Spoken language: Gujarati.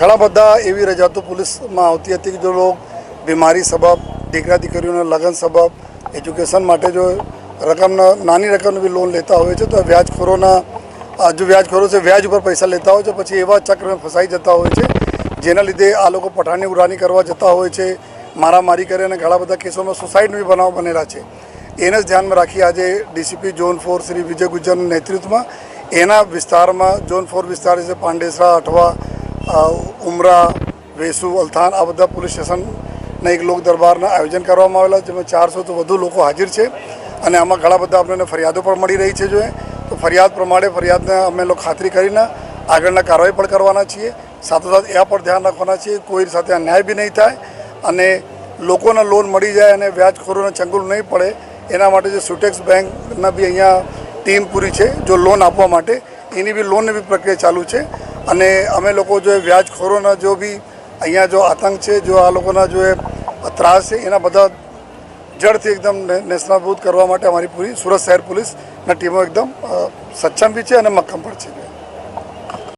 ઘણા બધા એવી રજાતો પોલીસમાં આવતી હતી કે જો લોકો બીમારી સબબ, દીકરા દીકરીઓના લગ્ન સબબ, એજ્યુકેશન માટે જો રકમના નાની રકમની બી લોન લેતા હોય છે, તો વ્યાજખોરોના જો વ્યાજખોરો છે, વ્યાજ ઉપર પૈસા લેતા હોય છે, પછી એવા ચક્રમાં ફસાઈ જતા હોય છે, જેના લીધે આ લોકો પઠાણની ઉડાની કરવા જતા હોય છે, મારામારી કરે અને ઘણા બધા કેસોમાં સુસાઇડ બી બનાવ બનેલા છે. એને જ ધ્યાનમાં રાખી આજે DCP, zone four Shri Vijay ગુજ્જરના નેતૃત્વમાં એના વિસ્તારમાં ઝોન ફોર વિસ્તાર છે, પાંડેસરા અઠવા ઉમરા, વેસુ અલથાણ આ બધા પોલીસ સ્ટેશનના એક લોક દરબારના આયોજન કરવામાં આવેલા જેમાં ચારસોથી વધુ લોકો હાજર છે અને આમાં ઘણા બધા આપણને ફરિયાદો પણ મળી રહી છે જોઈએ તો ફરિયાદ પ્રમાણે ફરિયાદને અમે લોકો ખાતરી કરીને આગળના કાર્યવાહી પણ કરવાના છીએ. સાથોસાથ એ પણ ધ્યાન રાખવાના છીએ, કોઈ સાથે અન્યાય બી નહીં થાય અને લોકોને લોન મળી જાય અને વ્યાજખોરોને ચંગુલ નહીં પડે. એના માટે જે સુટેક્સ બેંકના બી અહીંયા ટીમ પૂરી છે, જો લોન આપવા માટે. એની બી લોનની બી પ્રક્રિયા ચાલુ છે. અને અમે લોકો જો વ્યાજખોરોના જો બી અહીંયા જો આતંક છે, જો આ લોકોના જો ત્રાસ છે, એના બધા જડથી એકદમ ને- નેસ્તનાબૂદ કરવા માટે અમારી પૂરી સુરત શહેર પોલીસના ટીમો એકદમ સક્ષમ બી છે અને મક્કમ પણ છે.